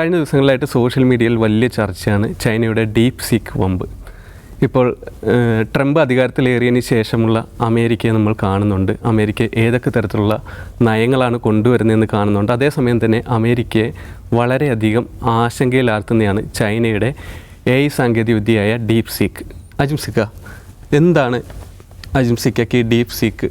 കഴിഞ്ഞ ദിവസങ്ങളിലായിട്ട് സോഷ്യൽ മീഡിയയിൽ വലിയ ചർച്ചയാണ് ചൈനയുടെ ഡീപ് സീക്ക് വമ്പ്. ഇപ്പോൾ ട്രംപ് അധികാരത്തിലേറിയതിന് ശേഷമുള്ള അമേരിക്കയെ നമ്മൾ കാണുന്നുണ്ട്. അമേരിക്ക ഏതൊക്കെ തരത്തിലുള്ള നയങ്ങളാണ് കൊണ്ടുവരുന്നതെന്ന് കാണുന്നുണ്ട്. അതേസമയം തന്നെ അമേരിക്കയെ വളരെയധികം ആശങ്കയിലാർത്തുന്നതാണ് ചൈനയുടെ എ ഐ സാങ്കേതികവിദ്യയായ ഡീപ് സീക്ക്. അജിംസിക്ക എന്താണ് അജിംസിക്കയ്ക്ക് ഡീപ് സീക്ക്?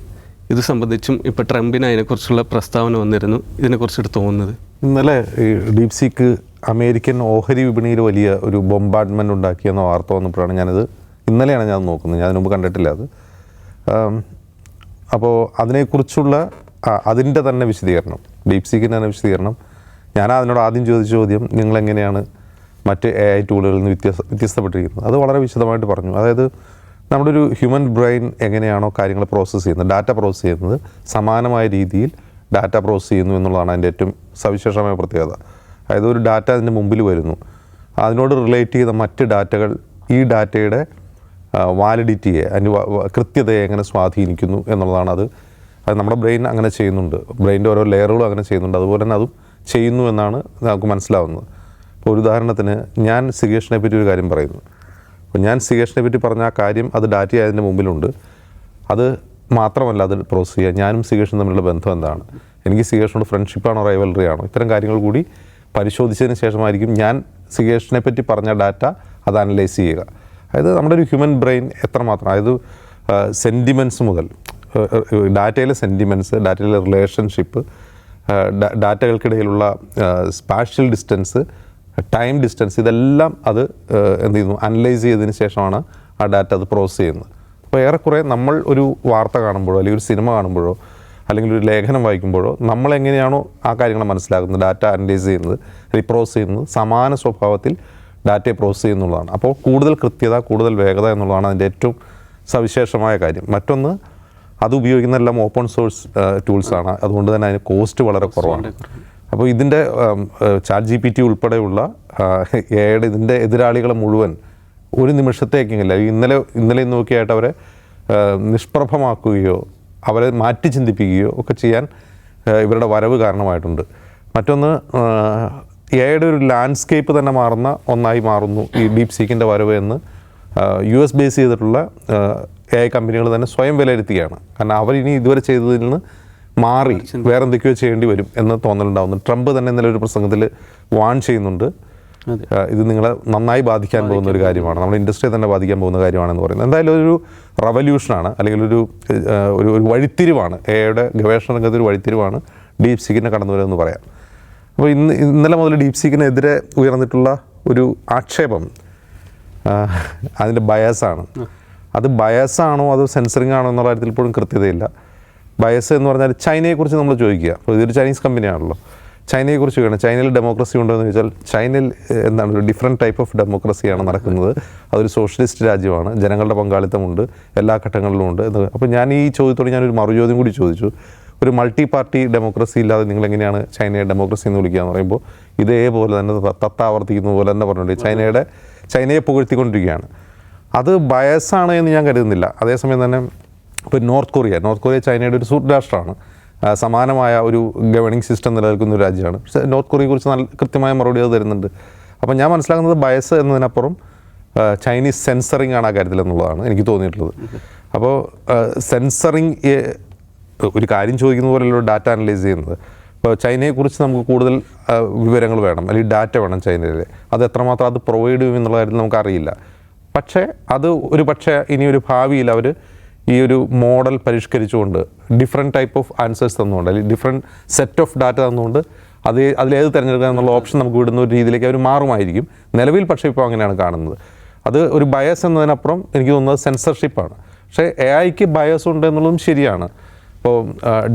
ഇത് സംബന്ധിച്ചും ഇപ്പോൾ ട്രംപിന് അതിനെക്കുറിച്ചുള്ള പ്രസ്താവന വന്നിരുന്നു. ഇതിനെക്കുറിച്ചിട്ട് തോന്നുന്നത്? ഇന്നലെ ഈ ഡീപ് സീക്ക് അമേരിക്കൻ ഓഹരി വിപണിയിൽ വലിയ ഒരു ബോംബാഡ്മെന്റ് ഉണ്ടാക്കിയെന്ന വാർത്ത വന്നപ്പോഴാണ് ഞാനത് ഇന്നലെയാണ് ഞാൻ നോക്കുന്നത്. ഞാൻ മുമ്പ് കണ്ടിട്ടില്ല അത്. അപ്പോൾ അതിനെക്കുറിച്ചുള്ള അതിന്റെ തന്നെ വിശദീകരണം ഡീപ് സീക്കിന്റെ തന്നെ വിശദീകരണം. ഞാൻ അതിനോട് ആദ്യം ചോദിച്ച ചോദ്യം നിങ്ങൾ എങ്ങനെയാണ് മറ്റ് എ ഐ ടൂളുകളിൽ നിന്ന് വ്യത്യസ്ത വ്യത്യസ്തപ്പെട്ടിരിക്കുന്നത്? അത് വളരെ വിശദമായിട്ട് പറഞ്ഞു. അതായത് നമ്മുടെ ഒരു ഹ്യൂമൻ ബ്രെയിൻ എങ്ങനെയാണോ കാര്യങ്ങൾ പ്രോസസ്സ് ചെയ്യുന്നത് ഡാറ്റ പ്രോസസ്സ് ചെയ്യുന്നത് സമാനമായ രീതിയിൽ ഡാറ്റ പ്രോസസ് ചെയ്യുന്നു എന്നുള്ളതാണ് അതിന്റെ ഏറ്റവും സവിശേഷമായ പ്രത്യേകത. അതായത് ഒരു ഡാറ്റ അതിന്റെ മുമ്പിൽ വരുന്നു. അതിനോട് റിലേറ്റ് ചെയ്ത മറ്റ് ഡാറ്റകൾ ഈ ഡാറ്റയുടെ വാലിഡിറ്റിയെ അതിന്റെ കൃത്യതയെ എങ്ങനെ സ്വാധീനിക്കുന്നു എന്നുള്ളതാണ് അത്. അത് നമ്മുടെ ബ്രെയിൻ അങ്ങനെ ചെയ്യുന്നുണ്ട്. ബ്രെയിന്റെ ഓരോ ലെയറുകളും അങ്ങനെ ചെയ്യുന്നുണ്ട്. അതുപോലെ തന്നെ അതും ചെയ്യുന്നു എന്നാണ് നമുക്ക് മനസ്സിലാവുന്നത്. ഇപ്പോൾ ഒരു ഉദാഹരണത്തിന് ഞാൻ സിഗേഷിനെ പറ്റി ഒരു കാര്യം പറയുന്നു. അപ്പോൾ ഞാൻ സിഗേഷിനെ പറ്റി പറഞ്ഞ ആ കാര്യം അത് ഡാറ്റ അതിന്റെ മുമ്പിലുണ്ട്. അത് മാത്രമല്ല അത് പ്രോസസ് ചെയ്യുക. ഞാനും സികേഷും തമ്മിലുള്ള ബന്ധം എന്താണ്? എനിക്ക് സികേഷിനോട് ഫ്രണ്ട്ഷിപ്പാണോ റൈവലറി ആണോ? ഇത്തരം കാര്യങ്ങൾ കൂടി പരിശോധിച്ചതിന് ശേഷമായിരിക്കും ഞാൻ സികേഷിനെ പറ്റി പറഞ്ഞ ഡാറ്റ അത് അനലൈസ് ചെയ്യുക. അതായത് നമ്മുടെ ഒരു ഹ്യൂമൻ ബ്രെയിൻ എത്രമാത്രം അതായത് സെന്റിമെന്റ്സ് മുതൽ ഡാറ്റയിലെ സെന്റിമെന്റ്സ് ഡാറ്റയിലെ റിലേഷൻഷിപ്പ് ഡാറ്റകൾക്കിടയിലുള്ള സ്പാഷ്യൽ ഡിസ്റ്റൻസ് ടൈം ഡിസ്റ്റൻസ് ഇതെല്ലാം അത് എന്ത് ചെയ്യുന്നു? അനലൈസ് ചെയ്തതിന് ശേഷമാണ് ആ ഡാറ്റ അത് പ്രോസസ്സ് ചെയ്യുന്നത്. അപ്പോൾ ഏറെക്കുറെ നമ്മൾ ഒരു വാർത്ത കാണുമ്പോഴോ അല്ലെങ്കിൽ ഒരു സിനിമ കാണുമ്പോഴോ അല്ലെങ്കിൽ ഒരു ലേഖനം വായിക്കുമ്പോഴോ നമ്മൾ എങ്ങനെയാണോ ആ കാര്യങ്ങൾ മനസ്സിലാക്കുന്നത് ഡാറ്റ അനലൈസ് ചെയ്യുന്നത് റീപ്രോസസ് ചെയ്യുന്നത് സമാന സ്വഭാവത്തിൽ ഡാറ്റയെ പ്രോസസ് ചെയ്യുന്നുള്ളതാണ് അപ്പോൾ കൂടുതൽ കൃത്യത കൂടുതൽ വേഗത എന്നുള്ളതാണ് അതിന്റെ ഏറ്റവും സവിശേഷമായ കാര്യം. മറ്റൊന്ന് അത് ഉപയോഗിക്കുന്ന എല്ലാം ഓപ്പൺ സോഴ്സ് ടൂൾസാണ് അതുകൊണ്ട് തന്നെ അതിന് കോസ്റ്റ് വളരെ കുറവാണ്. അപ്പോൾ ഇതിന്റെ ചാറ്റ് ജി പി ടി ഉൾപ്പെടെയുള്ള എയുടെ ഇതിന്റെ എതിരാളികളെ മുഴുവൻ ഒരു നിമിഷത്തേക്കെങ്കിലും ഇന്നലെ ഇന്നലെ നോക്കിയായിട്ട് അവരെ നിഷ്പ്രഭമാക്കുകയോ അവരെ മാറ്റി ചിന്തിപ്പിക്കുകയോ ഒക്കെ ചെയ്യാൻ ഇവരുടെ വരവ് കാരണമായിട്ടുണ്ട്. മറ്റൊന്ന് എയുടെ ഒരു ലാൻഡ്സ്കേപ്പ് തന്നെ മാറുന്ന ഒന്നായി മാറുന്നു ഈ ഡീപ് സീക്കിന്റെ വരവ് എന്ന് യു എസ് ബേസ് ചെയ്തിട്ടുള്ള എ ഐ കമ്പനികൾ തന്നെ സ്വയം വിലയിരുത്തുകയാണ്. കാരണം അവർ ഇനി ഇതുവരെ ചെയ്തതിൽ നിന്ന് മാറി വേറെ എന്തൊക്കെയോ ചെയ്യേണ്ടി വരും എന്ന് തോന്നലുണ്ടാവുന്നു. ട്രംപ് തന്നെ ഇന്നലെ ഒരു പ്രസംഗത്തിൽ വാൺ ചെയ്യുന്നുണ്ട്. ഇത് നിങ്ങളെ നന്നായി ബാധിക്കാൻ പോകുന്ന ഒരു കാര്യമാണ്. നമ്മുടെ ഇൻഡസ്ട്രിയെ തന്നെ ബാധിക്കാൻ പോകുന്ന കാര്യമാണെന്ന് പറയുന്നത്. എന്തായാലും ഒരു റവല്യൂഷനാണ് അല്ലെങ്കിൽ ഒരു ഒരു ഒരു വഴിത്തിരിവാണ്. എയുടെ ഗവേഷണ രംഗത്ത് ഒരു വഴിത്തിരിവാണ് ഡീപ് സീക്കിനെ കടന്നു വരുമെന്ന് പറയാം. അപ്പോൾ ഇന്ന് ഇന്നലെ മുതൽ ഡീപ് സീക്കിനെതിരെ ഉയർന്നിട്ടുള്ള ഒരു ആക്ഷേപം അതിന്റെ ബയസാണ്. അത് ബയസാണോ അതോ സെൻസറിങ് ആണോ എന്നുള്ള കാര്യത്തിൽ ഇപ്പോഴും കൃത്യതയില്ല. ബയസ് എന്ന് പറഞ്ഞാൽ ചൈനയെക്കുറിച്ച് നമ്മൾ ചോദിക്കുക. അപ്പോൾ ഇതൊരു ചൈനീസ് കമ്പനിയാണല്ലോ. ചൈനയെക്കുറിച്ച് വേണം ചൈനയിൽ ഡെമോക്രസി ഉണ്ടോ എന്ന് ചോദിച്ചാൽ ചൈനയിൽ എന്താണ് ഒരു ഡിഫറെന്റ് ടൈപ്പ് ഓഫ് ഡെമോക്രസിയാണ് നടക്കുന്നത്. അതൊരു സോഷ്യലിസ്റ്റ് രാജ്യമാണ്. ജനങ്ങളുടെ പങ്കാളിത്തമുണ്ട്. എല്ലാ ഘട്ടങ്ങളിലും ഉണ്ട് അപ്പോൾ ഞാൻ ഈ ചോദ്യത്തോട് ഞാനൊരു മറുചോദ്യം കൂടി ചോദിച്ചു. ഒരു മൾട്ടി പാർട്ടി ഡെമോക്രസി ഇല്ലാതെ നിങ്ങൾ എങ്ങനെയാണ് ചൈനയെ ഡെമോക്രസി എന്ന് വിളിക്കുക എന്ന് പറയുമ്പോൾ ഇതേപോലെ തന്നെ തത്താവർത്തിക്കുന്ന പോലെ തന്നെ പറഞ്ഞിട്ടുണ്ട് ചൈനയുടെ ചൈനയെ പുകഴ്ത്തിക്കൊണ്ടിരിക്കുകയാണ്. അത് ബയസാണ് എന്ന് ഞാൻ കരുതുന്നില്ല. അതേസമയം തന്നെ ഇപ്പോൾ നോർത്ത് കൊറിയ നോർത്ത് കൊറിയ ചൈനയുടെ ഒരു സുഹൃത്ത് രാഷ്ട്രമാണ് സമാനമായ ഒരു ഗവേണിംഗ് സിസ്റ്റം നിലനിൽക്കുന്ന ഒരു രാജ്യമാണ്. നോർത്ത് കൊറിയയെക്കുറിച്ച് നല്ല കൃത്യമായ മറുപടി അത് തരുന്നുണ്ട്. അപ്പം ഞാൻ മനസ്സിലാക്കുന്നത് ബയസ് എന്നതിനപ്പുറം ചൈനീസ് സെൻസറിങ് ആണ് ആ കാര്യത്തിൽ എന്നുള്ളതാണ് എനിക്ക് തോന്നിയിട്ടുള്ളത്. അപ്പോൾ സെൻസറിങ് ഒരു കാര്യം ചോദിക്കുന്ന പോലെയുള്ള ഡാറ്റ അനലൈസ് ചെയ്യുന്നത്. ഇപ്പോൾ ചൈനയെക്കുറിച്ച് നമുക്ക് കൂടുതൽ വിവരങ്ങൾ വേണം. അല്ലെങ്കിൽ ഡാറ്റ വേണം ചൈനയിലെ. അത് എത്രമാത്രം അത് പ്രൊവൈഡ് ചെയ്യും എന്നുള്ള കാര്യത്തിൽ നമുക്കറിയില്ല പക്ഷേ അത് ഒരു പക്ഷേ ഇനി ഒരു ഭാവിയിൽ അവർ ഈ ഒരു മോഡൽ പരിഷ്കരിച്ചുകൊണ്ട് ഡിഫറെന്റ് ടൈപ്പ് ഓഫ് ആൻസേഴ്സ് തന്നുകൊണ്ട് അല്ലെങ്കിൽ ഡിഫറെന്റ് സെറ്റ് ഓഫ് ഡാറ്റ തന്നുകൊണ്ട് അത് അതിലേത് തിരഞ്ഞെടുക്കുക എന്നുള്ള ഓപ്ഷൻ നമുക്ക് വിടുന്ന ഒരു രീതിയിലേക്ക് അവർ മാറുമായിരിക്കും. നിലവിൽ പക്ഷേ ഇപ്പോൾ അങ്ങനെയാണ് കാണുന്നത്. അത് ഒരു ബയസ് എന്നതിനപ്പുറം എനിക്ക് തോന്നുന്നത് സെൻസർഷിപ്പാണ് പക്ഷേ എ ഐക്ക് ബയസ് ഉണ്ട് എന്നുള്ളതും ശരിയാണ്. ഇപ്പോൾ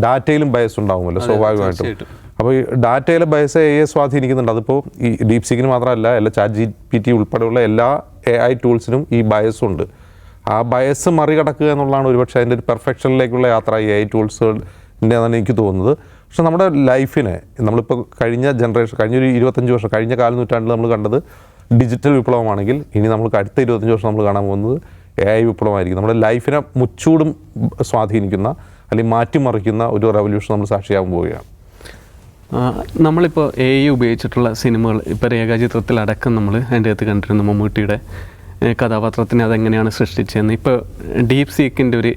ഡാറ്റയിലും ബയസ് ഉണ്ടാകുമല്ലോ സ്വാഭാവികമായിട്ടും. അപ്പോൾ ഈ ഡാറ്റയിലെ ബയസ് എ സ്വാധീനിക്കുന്നുണ്ട്. അതിപ്പോൾ ഈ ഡീപ് സീക്കിന് മാത്രമല്ല എല്ലാ ചാറ്റ് ജി പി ടി ഉൾപ്പെടെയുള്ള എല്ലാ എ ഐ ടൂൾസിനും ഈ ബയസ് ഉണ്ട്. ആ ബയസ് മറികടക്കുക എന്നുള്ളതാണ് ഒരുപക്ഷെ അതിന്റെ ഒരു പെർഫെക്ഷനിലേക്കുള്ള യാത്ര ഈ ഐ ടൂൾസിന്റെ എന്നാണ് എനിക്ക് തോന്നുന്നത്. പക്ഷെ നമ്മുടെ ലൈഫിനെ നമ്മളിപ്പോൾ കഴിഞ്ഞ ജനറേഷൻ കഴിഞ്ഞൊരു ഇരുപത്തഞ്ച് വർഷം കഴിഞ്ഞ കാല നൂറ്റാണ്ടിൽ നമ്മൾ കണ്ടത് ഡിജിറ്റൽ വിപ്ലവമാണെങ്കിൽ ഇനി നമുക്ക് അടുത്ത ഇരുപത്തഞ്ച് വർഷം നമ്മൾ കാണാൻ പോകുന്നത് എ ഐ വിപ്ലവമായിരിക്കും. നമ്മുടെ ലൈഫിനെ മുച്ചൂടും സ്വാധീനിക്കുന്ന അല്ലെങ്കിൽ മാറ്റിമറിക്കുന്ന ഒരു റെവല്യൂഷൻ നമ്മൾ സാക്ഷിയാകാൻ പോവുകയാണ്. നമ്മളിപ്പോൾ എ ഐ ഉപയോഗിച്ചിട്ടുള്ള സിനിമകൾ ഇപ്പോൾ രേഖാചിത്രത്തിലടക്കം നമ്മൾ അതിന്റെ അകത്ത് കണ്ടിരുന്നു മമ്മൂട്ടിയുടെ കഥാപാത്രത്തിനെ അതെങ്ങനെയാണ് സൃഷ്ടിച്ചതെന്ന്. ഇപ്പോൾ ഡീപ് സീക്കിന്റെ ഒരു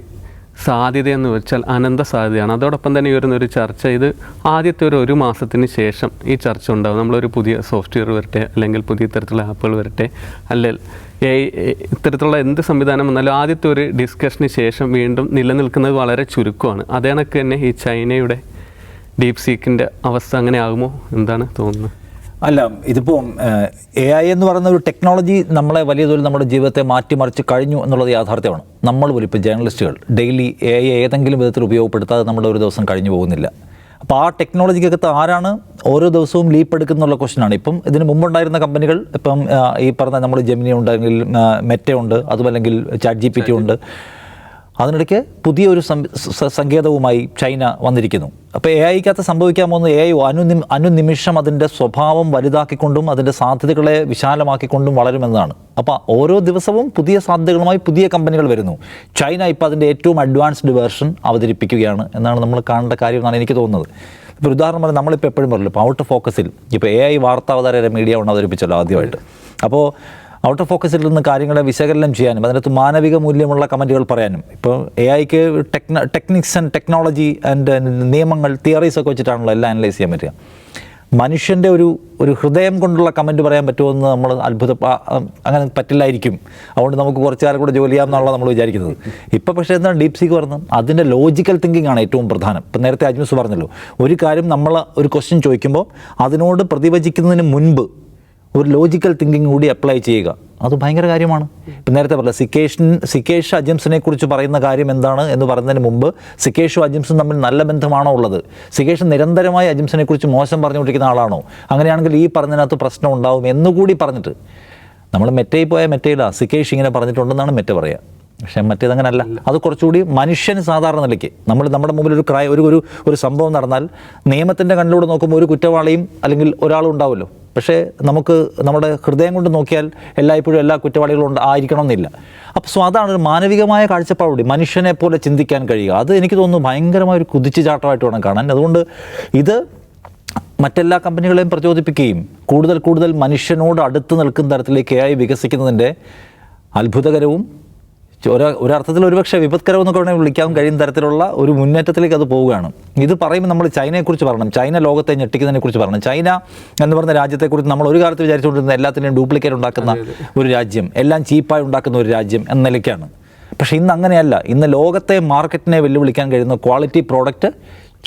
സാധ്യതയെന്ന് വെച്ചാൽ അനന്ത സാധ്യതയാണ്. അതോടൊപ്പം തന്നെ ഉയരുന്ന ഒരു ചർച്ച ഇത് ആദ്യത്തെ ഒരു ഒരു മാസത്തിന് ശേഷം ഈ ചർച്ച ഉണ്ടാകും നമ്മളൊരു പുതിയ സോഫ്റ്റ്വെയർ വരട്ടെ അല്ലെങ്കിൽ പുതിയ തരത്തിലുള്ള ആപ്പുകൾ വരട്ടെ അല്ലെങ്കിൽ ഇത്തരത്തിലുള്ള എന്ത് സംവിധാനം വന്നാലും ആദ്യത്തെ ഒരു ഡിസ്കഷന് ശേഷം വീണ്ടും നിലനിൽക്കുന്നത് വളരെ ചുരുക്കമാണ്. അതേ കണക്ക് തന്നെ ഈ ചൈനയുടെ ഡീപ് സീക്കിന്റെ അവസ്ഥ അങ്ങനെ ആകുമോ? എന്താണ് തോന്നുന്നത്? അല്ല ഇതിപ്പോൾ എ ഐ എന്ന് പറയുന്ന ഒരു ടെക്നോളജി നമ്മളെ വലിയ തോതിൽ നമ്മുടെ ജീവിതത്തെ മാറ്റിമറിച്ച് കഴിഞ്ഞു എന്നുള്ളത് യാഥാർത്ഥ്യമാണ്. നമ്മൾ പോലും ഇപ്പോൾ ജേർണലിസ്റ്റുകൾ ഡെയിലി എ ഐ ഏതെങ്കിലും വിധത്തിൽ ഉപയോഗപ്പെടുത്താതെ നമ്മുടെ ഒരു ദിവസം കഴിഞ്ഞു പോകുന്നില്ല. അപ്പോൾ ആ ടെക്നോളജിക്കകത്ത് ആരാണ് ഓരോ ദിവസവും ലീപ്പ് എടുക്കുന്നുള്ള ക്വസ്റ്റനാണ് ഇപ്പം ഇതിന് മുമ്പുണ്ടായിരുന്ന കമ്പനികൾ ഇപ്പം ഈ പറഞ്ഞ നമ്മൾ ജെമിനി ഉണ്ടെങ്കിൽ മെറ്റ ഉണ്ട് അതുമല്ലെങ്കിൽ ചാറ്റ് ജി പി ടി ഉണ്ട്. അതിനിടയ്ക്ക് പുതിയൊരു സങ്കേതവുമായി ചൈന വന്നിരിക്കുന്നു. അപ്പോൾ എ ഐക്കകത്ത് സംഭവിക്കാൻ പോകുന്ന എ ഐ അനുനി അനുനിമിഷം അതിന്റെ സ്വഭാവം വലുതാക്കിക്കൊണ്ടും അതിന്റെ സാധ്യതകളെ വിശാലമാക്കിക്കൊണ്ടും വളരുമെന്നതാണ് അപ്പോൾ ഓരോ ദിവസവും പുതിയ സാധ്യതകളുമായി പുതിയ കമ്പനികൾ വരുന്നു. ചൈന ഇപ്പോൾ അതിന്റെ ഏറ്റവും അഡ്വാൻസ്ഡ് വേർഷൻ അവതരിപ്പിക്കുകയാണ് എന്നാണ് നമ്മൾ കാണേണ്ട കാര്യം എന്നാണ് എനിക്ക് തോന്നുന്നത്. ഇപ്പോൾ ഉദാഹരണം പറഞ്ഞാൽ നമ്മളിപ്പോൾ എപ്പോഴും പറയല്ലോ ഇപ്പോൾ ഔട്ട് ഫോക്കസിൽ ഇപ്പോൾ എ ഐ വാർത്താവതാര മീഡിയ ഒന്ന് അവതരിപ്പിച്ചല്ലോ ആദ്യമായിട്ട്. അപ്പോൾ ഔട്ട് ഓഫ് ഫോക്കസിൽ നിന്ന് കാര്യങ്ങളെ വിശകലനം ചെയ്യാനും അതിനകത്ത് മാനവിക മൂല്യമുള്ള കമന്റുകൾ പറയാനും. ഇപ്പോൾ എ ഐക്ക് ടെക്ന ടെക്നിക്സ് ആൻഡ് ടെക്നോളജി ആൻഡ് നിയമങ്ങൾ തിയറീസ് ഒക്കെ വെച്ചിട്ടാണല്ലോ എല്ലാം അനലൈസ് ചെയ്യാൻ പറ്റുക. മനുഷ്യന്റെ ഒരു ഒരു ഹൃദയം കൊണ്ടുള്ള കമന്റ് പറയാൻ പറ്റുമോ എന്ന് നമ്മൾ അത്ഭുത അങ്ങനെ പറ്റില്ലായിരിക്കും. അതുകൊണ്ട് നമുക്ക് കുറച്ച് കാലം കൂടെ ജോലി ചെയ്യാമെന്നുള്ള നമ്മൾ വിചാരിക്കുന്നത്. ഇപ്പോൾ പക്ഷേ എന്താണ് ഡീപ് സീക്ക് പറഞ്ഞത്? അതിന്റെ ലോജിക്കൽ തിങ്കിങ് ആണ് ഏറ്റവും പ്രധാനം. ഇപ്പം നേരത്തെ അജ്മസ് പറഞ്ഞല്ലോ ഒരു കാര്യം നമ്മൾ ഒരു ക്വസ്റ്റ്യൻ ചോദിക്കുമ്പോൾ അതിനോട് പ്രതിവചിക്കുന്നതിന് മുൻപ് ഒരു ലോജിക്കൽ തിങ്കിങ് കൂടി അപ്ലൈ ചെയ്യുക. അത് ഭയങ്കര കാര്യമാണ്. ഇപ്പം നേരത്തെ പറഞ്ഞ സിക്കേഷൻ സിക്കേഷ് അജംസിനെ കുറിച്ച് പറയുന്ന കാര്യം എന്താണ് എന്ന് പറയുന്നതിന് മുമ്പ് സിക്കേഷും അജംസും തമ്മിൽ നല്ല ബന്ധമാണോ ഉള്ളത്? സിക്കേഷ് നിരന്തരമായി അജംസിനെ കുറിച്ച് മോശം പറഞ്ഞുകൊണ്ടിരിക്കുന്ന ആളാണോ? അങ്ങനെയാണെങ്കിൽ ഈ പറഞ്ഞതിനകത്ത് പ്രശ്നം ഉണ്ടാവും എന്നുകൂടി പറഞ്ഞിട്ട്. നമ്മൾ മെറ്റയിൽ പോയാൽ മെറ്റയിലാണ് സിക്കേഷ് ഇങ്ങനെ പറഞ്ഞിട്ടുണ്ടെന്നാണ് മെറ്റ പറയുക. പക്ഷേ മറ്റേതങ്ങനല്ല. അത് കുറച്ചുകൂടി മനുഷ്യൻ സാധാരണ നിലയ്ക്ക്. നമ്മൾ നമ്മുടെ മുമ്പിൽ ഒരു ക്രൈ ഒരു ഒരു ഒരു സംഭവം നടന്നാൽ നിയമത്തിന്റെ കണ്ണിലൂടെ നോക്കുമ്പോൾ ഒരു കുറ്റവാളിയും അല്ലെങ്കിൽ ഒരാളും ഉണ്ടാവുമല്ലോ. പക്ഷേ നമുക്ക് നമ്മുടെ ഹൃദയം കൊണ്ട് നോക്കിയാൽ എല്ലായ്പ്പോഴും എല്ലാ കുറ്റവാളികളും ഉണ്ട് ആയിരിക്കണം എന്നില്ല അപ്പോൾ സോ അതാണ് ഒരു മാനവികമായ കാഴ്ചപ്പാടുകൂടി മനുഷ്യനെ പോലെ ചിന്തിക്കാൻ കഴിയുക. അത് എനിക്ക് തോന്നുന്നു ഭയങ്കരമായ ഒരു കുതിച്ചുചാട്ടമായിട്ട് വേണം കാണാൻ. അതുകൊണ്ട് ഇത് മറ്റെല്ലാ കമ്പനികളെയും പ്രചോദിപ്പിക്കുകയും കൂടുതൽ കൂടുതൽ മനുഷ്യനോട് അടുത്ത് നിൽക്കുന്ന തരത്തിലേക്ക് AI വികസിക്കുന്നതിന്റെ അത്ഭുതകരവും ഒരർത്ഥത്തിൽ ഒരുപക്ഷെ വിപത്കരം എന്നൊക്കെ വേണമെങ്കിൽ വിളിക്കാൻ കഴിയുന്ന തരത്തിലുള്ള ഒരു മുന്നേറ്റത്തിലേക്ക് അത് പോവുകയാണ്. ഇത് പറയുമ്പോൾ നമ്മൾ ചൈനയെക്കുറിച്ച് പറയണം. ചൈന ലോകത്തെ ഞെട്ടിക്കുന്നതിനെക്കുറിച്ച് പറയണം. ചൈന എന്ന് പറഞ്ഞ രാജ്യത്തെക്കുറിച്ച് നമ്മൾ ഒരു കാലത്ത് വിചാരിച്ചുകൊണ്ടിരുന്ന എല്ലാത്തിനെയും ഡ്യൂപ്ലിക്കേറ്റ് ഉണ്ടാക്കുന്ന ഒരു രാജ്യം എല്ലാം ചീപ്പായി ഉണ്ടാക്കുന്ന ഒരു രാജ്യം എന്ന നിലയ്ക്കാണ്. പക്ഷേ ഇന്ന് അങ്ങനെയല്ല. ഇന്ന് ലോകത്തെ മാർക്കറ്റിനെ വെല്ലുവിളിക്കാൻ കഴിയുന്ന ക്വാളിറ്റി പ്രോഡക്റ്റ്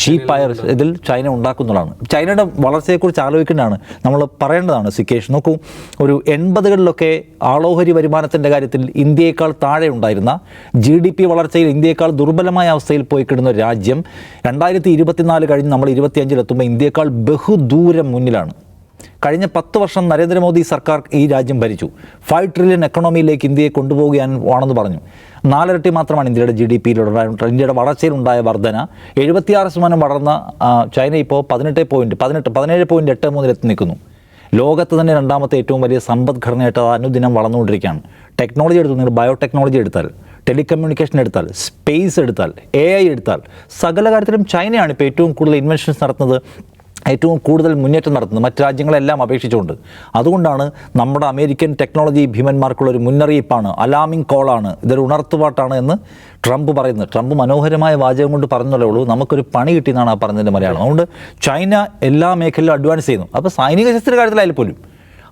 ചീപ്പായ ഇതിൽ ചൈന ഉണ്ടാക്കുന്നതാണ്. ചൈനയുടെ വളർച്ചയെക്കുറിച്ച് ആലോചിക്കേണ്ടതാണ്. നമ്മൾ പറയേണ്ടതാണ് സിക്കേഷ് നോക്കൂ ഒരു എൺപതുകളിലൊക്കെ ആളോഹരി വരുമാനത്തിന്റെ കാര്യത്തിൽ ഇന്ത്യയേക്കാൾ താഴെ ഉണ്ടായിരുന്ന ജി ഡി പി വളർച്ചയിൽ ഇന്ത്യയേക്കാൾ ദുർബലമായ അവസ്ഥയിൽ പോയി കിടന്ന ഒരു രാജ്യം രണ്ടായിരത്തി ഇരുപത്തിനാല് കഴിഞ്ഞ് നമ്മൾ ഇരുപത്തിയഞ്ചിലെത്തുമ്പോൾ ഇന്ത്യയേക്കാൾ ബഹുദൂരം മുന്നിലാണ്. കഴിഞ്ഞ പത്ത് വർഷം നരേന്ദ്രമോദി സർക്കാർ ഈ രാജ്യം ഭരിച്ചു. ഫൈവ് ട്രില്യൺ എക്കണോമിയിലേക്ക് ഇന്ത്യയെ കൊണ്ടുപോകുകയാണെന്ന് പറഞ്ഞു. നാലിരട്ടി മാത്രമാണ് ഇന്ത്യയുടെ ജി ഡി പിയിലുണ്ടായ ഇന്ത്യയുടെ വളർച്ചയിലുണ്ടായ വർധന എഴുപത്തിയാറ് ശതമാനം വളർന്ന ചൈന ഇപ്പോൾ പതിനെട്ട് പോയിന്റ് പതിനെട്ട് പതിനേഴ് പോയിന്റ് എട്ട് മൂന്നിലെത്തി നിൽക്കുന്നു. ലോകത്ത് തന്നെ രണ്ടാമത്തെ ഏറ്റവും വലിയ സമ്പദ്ഘടനയായിട്ട് അത് അനുദിനം വളർന്നുകൊണ്ടിരിക്കുകയാണ്. ടെക്നോളജി എടുത്തു നിങ്ങൾ ബയോടെക്നോളജി എടുത്താൽ ടെലികമ്മ്യൂണിക്കേഷൻ എടുത്താൽ സ്പേസ് എടുത്താൽ എ ഐ എടുത്താൽ സകല കാര്യത്തിലും ചൈനയാണ് ഇപ്പോൾ ഏറ്റവും കൂടുതൽ ഇൻവെൻഷൻസ് നടത്തുന്നത്. ഏറ്റവും കൂടുതൽ മുന്നേറ്റം നടത്തുന്നത് മറ്റ് രാജ്യങ്ങളെല്ലാം അപേക്ഷിച്ചുകൊണ്ട്. അതുകൊണ്ടാണ് നമ്മുടെ അമേരിക്കൻ ടെക്നോളജി ഭീമന്മാർക്കുള്ള ഒരു മുന്നറിയിപ്പാണ് അലാമിംഗ് കോളാണ്. ഇതൊരു ഉണർത്തുപാട്ടാണ് എന്ന് ട്രംപ് പറയുന്നത്. ട്രംപ് മനോഹരമായ വാചകം കൊണ്ട് പറഞ്ഞല്ലേ ഉള്ളൂ. നമുക്കൊരു പണി കിട്ടിയെന്നാണ് ആ പറഞ്ഞതിന്റെ മലയാളം. അതുകൊണ്ട് ചൈന എല്ലാ മേഖലയിലും അഡ്വാൻസ് ചെയ്യുന്നു. അപ്പോൾ സൈനിക ശസ്ത്ര കാര്യത്തിലായാലും പോലും.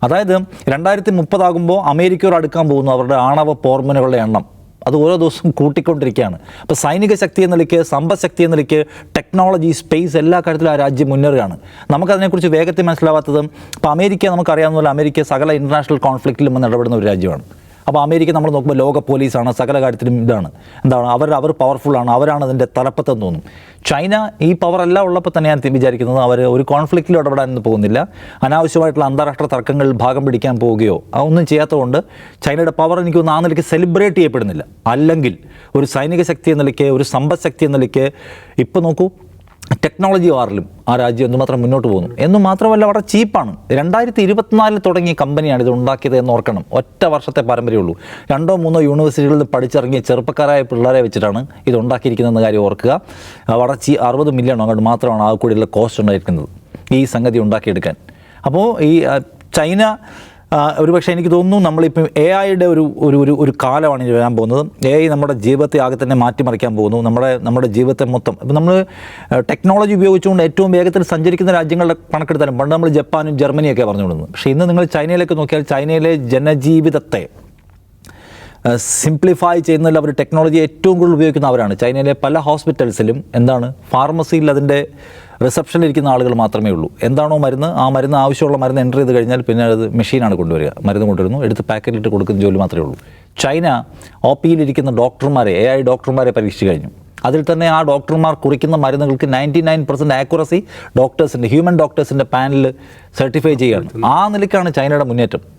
അതായത് രണ്ടായിരത്തി മുപ്പതാകുമ്പോൾ അമേരിക്കയോട് അടുക്കാൻ പോകുന്നു അവരുടെ ആണവ പോർമനുകളുടെ എണ്ണം. അത് ഓരോ ദിവസവും കൂട്ടിക്കൊണ്ടിരിക്കുകയാണ്. അപ്പോൾ സൈനിക ശക്തി എന്ന നിലയ്ക്ക് സമ്പദ്ശക്തി എന്ന നിലയ്ക്ക് ടെക്നോളജി സ്പേസ് എല്ലാ കാര്യത്തിലും ആ രാജ്യം മുന്നേറുകയാണ്. നമുക്കതിനെക്കുറിച്ച് വേഗത്തിൽ മനസ്സിലാവാത്തതും ഇപ്പോൾ അമേരിക്ക നമുക്കറിയാവുന്ന പോലെ അമേരിക്ക സകല ഇന്റർനാഷണൽ കോൺഫ്ലിക്റ്റിലും ഇടപെടുന്ന ഒരു രാജ്യമാണ്. അപ്പോൾ അമേരിക്ക നമ്മൾ നോക്കുമ്പോൾ ലോക പോലീസാണ് സകല കാര്യത്തിലും ഇതാണ്. എന്താണ്? അവർ അവർ പവർഫുള്ളാണ് അവരാണ് അതിന്റെ തലപ്പത്തെന്ന് തോന്നും. ചൈന ഈ പവർ എല്ലാം ഉള്ളപ്പോൾ തന്നെ ഞാൻ വിചാരിക്കുന്നത് അവർ ഒരു കോൺഫ്ലിക്റ്റിൽ ഇടപെടാനൊന്നും പോകുന്നില്ല. അനാവശ്യമായിട്ടുള്ള അന്താരാഷ്ട്ര തർക്കങ്ങളിൽ ഭാഗം പിടിക്കാൻ പോവുകയോ അതൊന്നും ചെയ്യാത്തതുകൊണ്ട് ചൈനയുടെ പവർ എനിക്കൊന്നും ആ നിലയ്ക്ക് സെലിബ്രേറ്റ് ചെയ്യപ്പെടുന്നില്ല. അല്ലെങ്കിൽ ഒരു സൈനിക ശക്തി എന്ന നിലയ്ക്ക് ഒരു സമ്പദ് ശക്തി എന്ന നിലയ്ക്ക് ഇപ്പോൾ നോക്കൂ ടെക്നോളജി വാറിലും ആ രാജ്യം എന്തുമാത്രം മുന്നോട്ട് പോകുന്നു. എന്ന് മാത്രമല്ല വളരെ ചീപ്പാണ്. രണ്ടായിരത്തി ഇരുപത്തിനാലിൽ തുടങ്ങിയ കമ്പനിയാണ് ഇത് ഉണ്ടാക്കിയത് എന്ന് ഓർക്കണം. ഒറ്റ വർഷത്തെ പാരമ്പര്യമുള്ളൂ രണ്ടോ മൂന്നോ യൂണിവേഴ്സിറ്റികളിൽ പഠിച്ചിറങ്ങിയ ചെറുപ്പക്കാരായ പിള്ളേരെ വെച്ചിട്ടാണ് ഇത് ഉണ്ടാക്കിയിരിക്കുന്നതെന്ന കാര്യം ഓർക്കുക. വളരെ ചീ അറുപത് മില്യൺ അങ്ങോട്ട് മാത്രമാണ് ആ കൂടിയുള്ള കോസ്റ്റ് ഉണ്ടായിരിക്കുന്നത്. ഈ സംഗതി ഉണ്ടാക്കിയെടുക്കാൻ. അപ്പോൾ ഈ ചൈന ഒരുപക്ഷെ എനിക്ക് തോന്നുന്നു നമ്മളിപ്പം എ ഐയുടെ ഒരു ഒരു ഒരു ഒരു കാലമാണ് ഇനി വരാൻ പോകുന്നത്. എ ഐ നമ്മുടെ ജീവിതത്തെ ആകെ തന്നെ മാറ്റിമറിക്കാൻ പോകുന്നു. നമ്മുടെ നമ്മുടെ ജീവിതത്തെ മൊത്തം. ഇപ്പം നമ്മൾ ടെക്നോളജി ഉപയോഗിച്ചുകൊണ്ട് ഏറ്റവും വേഗത്തിൽ സഞ്ചരിക്കുന്ന രാജ്യങ്ങളുടെ കണക്കെടുത്താലും പണ്ട് നമ്മൾ ജപ്പാനും ജർമ്മനിയൊക്കെ പറഞ്ഞുകൊണ്ടിരുന്നു. പക്ഷേ ഇന്ന് നിങ്ങൾ ചൈനയിലേക്ക് നോക്കിയാൽ ചൈനയിലെ ജനജീവിതത്തെ സിംപ്ലിഫൈ ചെയ്യുന്നതിൽ അവർ ടെക്നോളജി ഏറ്റവും കൂടുതൽ ഉപയോഗിക്കുന്ന അവരാണ്. ചൈനയിലെ പല ഹോസ്പിറ്റൽസിലും എന്താണ് ഫാർമസിയിൽ അതിന്റെ റിസപ്ഷനിലിരിക്കുന്ന ആളുകൾ മാത്രമേ ഉള്ളൂ. എന്താണോ മരുന്ന് ആ മരുന്ന് ആവശ്യമുള്ള മരുന്ന് എന്റർ ചെയ്ത് കഴിഞ്ഞാൽ പിന്നെ അത് മെഷീനാണ് കൊണ്ടുവരിക. മരുന്ന് കൊണ്ടുവരുന്നു എടുത്ത് പാക്കറ്റിലിട്ട് കൊടുക്കുന്ന ജോലി മാത്രമേ ഉള്ളൂ. ചൈന ഒ പിയിലിരിക്കുന്ന ഡോക്ടർമാരെ എ ഐ ഡോക്ടർമാരെ പരീക്ഷിച്ച് കഴിഞ്ഞു. അതിൽ തന്നെ ആ ഡോക്ടർമാർ കുറിക്കുന്ന മരുന്നുകൾക്ക് നയന്റി നയൻ പെർസെന്റ് ആക്യുറസി ഡോക്ടേഴ്സിന്റെ ഹ്യൂമൻ ഡോക്ടേഴ്സിന്റെ പാനൽ സർട്ടിഫൈ ചെയ്യുകയാണ്. ആ നിലയ്ക്കാണ് ചൈനയുടെ മുന്നേറ്റം.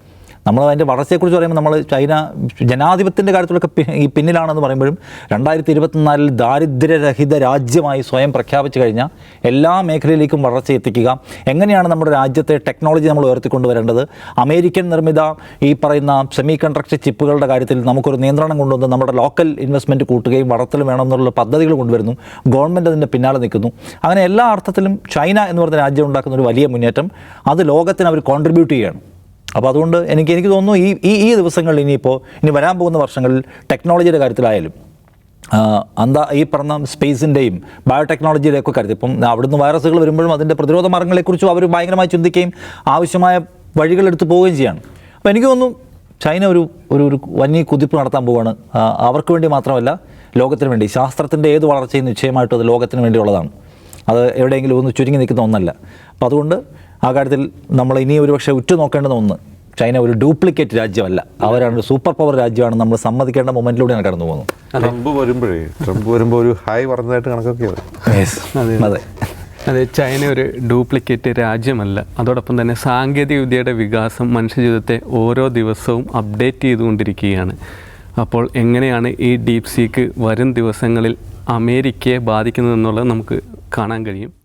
നമ്മൾ അതിന്റെ വളർച്ചയെക്കുറിച്ച് പറയുമ്പോൾ നമ്മൾ ചൈന ജനാധിപത്യത്തിന്റെ കാര്യത്തിലൊക്കെ ഈ പിന്നിലാണെന്ന് പറയുമ്പോഴും രണ്ടായിരത്തി ഇരുപത്തിനാലിൽ ദാരിദ്ര്യരഹിത രാജ്യമായി സ്വയം പ്രഖ്യാപിച്ചു കഴിഞ്ഞാൽ എല്ലാ മേഖലയിലേക്കും വളർച്ച എത്തിക്കുക. എങ്ങനെയാണ് നമ്മുടെ രാജ്യത്തെ ടെക്നോളജി നമ്മൾ ഉയർത്തിക്കൊണ്ടുവരേണ്ടത്? അമേരിക്കൻ നിർമ്മിത ഈ പറയുന്ന സെമി കണ്ടക്ടർ ചിപ്പുകളുടെ കാര്യത്തിൽ നമുക്കൊരു നിയന്ത്രണം കൊണ്ടുവന്ന് നമ്മുടെ ലോക്കൽ ഇൻവെസ്റ്റ്മെന്റ് കൂട്ടുകയും വളർത്തൽ വേണമെന്നുള്ള പദ്ധതികൾ കൊണ്ടുവരുന്നു. ഗവൺമെന്റ് അതിന്റെ പിന്നാലെ നിൽക്കുന്നു. അങ്ങനെ എല്ലാ അർത്ഥത്തിലും ചൈന എന്ന് പറയുന്ന രാജ്യം ഉണ്ടാക്കുന്ന ഒരു വലിയ മുന്നേറ്റം. അത് ലോകത്തിന് അവർ കോൺട്രിബ്യൂട്ട് ചെയ്യുകയാണ്. അപ്പോൾ അതുകൊണ്ട് എനിക്ക് എനിക്ക് തോന്നുന്നു ഈ ഈ ഈ ദിവസങ്ങളിൽ ഇനിയിപ്പോൾ ഇനി വരാൻ പോകുന്ന വർഷങ്ങളിൽ ടെക്നോളജിയുടെ കാര്യത്തിലായാലും അന്താ ഈ പറഞ്ഞ സ്പേസിന്റെയും ബയോടെക്നോളജിയുടെ ഒക്കെ കാര്യത്തിൽ ഇപ്പം അവിടുന്ന് വൈറസുകൾ വരുമ്പോഴും അതിന്റെ പ്രതിരോധ മാർഗങ്ങളെക്കുറിച്ചും അവർ ഭയങ്കരമായി ചിന്തിക്കുകയും ആവശ്യമായ വഴികളെടുത്ത് പോവുകയും ചെയ്യാണ്. അപ്പോൾ എനിക്ക് തോന്നുന്നു ചൈന ഒരു ഒരു ഒരു വന്യ കുതിപ്പ് നടത്താൻ പോവുകയാണ്. അവർക്ക് വേണ്ടി മാത്രമല്ല ലോകത്തിന് വേണ്ടി ശാസ്ത്രത്തിന്റെ ഏത് വളർച്ചയും നിശ്ചയമായിട്ടും അത് ലോകത്തിന് വേണ്ടിയുള്ളതാണ്. അത് എവിടെയെങ്കിലും ഒന്ന് ചുരുങ്ങി നിൽക്കുന്ന ഒന്നല്ല. അപ്പോൾ അതുകൊണ്ട് ആ കാര്യത്തിൽ നമ്മൾ ഇനി ഒരുപക്ഷെ ഉറ്റുനോക്കേണ്ടുന്ന ഒന്ന്. ചൈന ഒരു ഡ്യൂപ്ലിക്കേറ്റ് രാജ്യമല്ല. അവരാണ് ഒരു സൂപ്പർ പവർ രാജ്യമാണ് നമ്മൾ സമ്മതിക്കേണ്ട മൊമെന്റിലൂടെയാണ് കടന്നു പോകുന്നത് ട്രംപ് വരുമ്പോഴേ ട്രംപ് വരുമ്പോൾ ഒരു ഹായ് പറഞ്ഞതായിട്ട് കണക്കൊക്കെയാണ് അതെ. അതെ. ചൈന ഒരു ഡ്യൂപ്ലിക്കേറ്റ് രാജ്യമല്ല. അതോടൊപ്പം തന്നെ സാങ്കേതികവിദ്യയുടെ വികാസം മനുഷ്യജീവിതത്തെ ഓരോ ദിവസവും അപ്ഡേറ്റ് ചെയ്തുകൊണ്ടിരിക്കുകയാണ്. അപ്പോൾ എങ്ങനെയാണ് ഈ ഡീപ് സീക്ക് വരും ദിവസങ്ങളിൽ അമേരിക്കയെ ബാധിക്കുന്നതെന്നുള്ളത് നമുക്ക് കാണാൻ കഴിയും.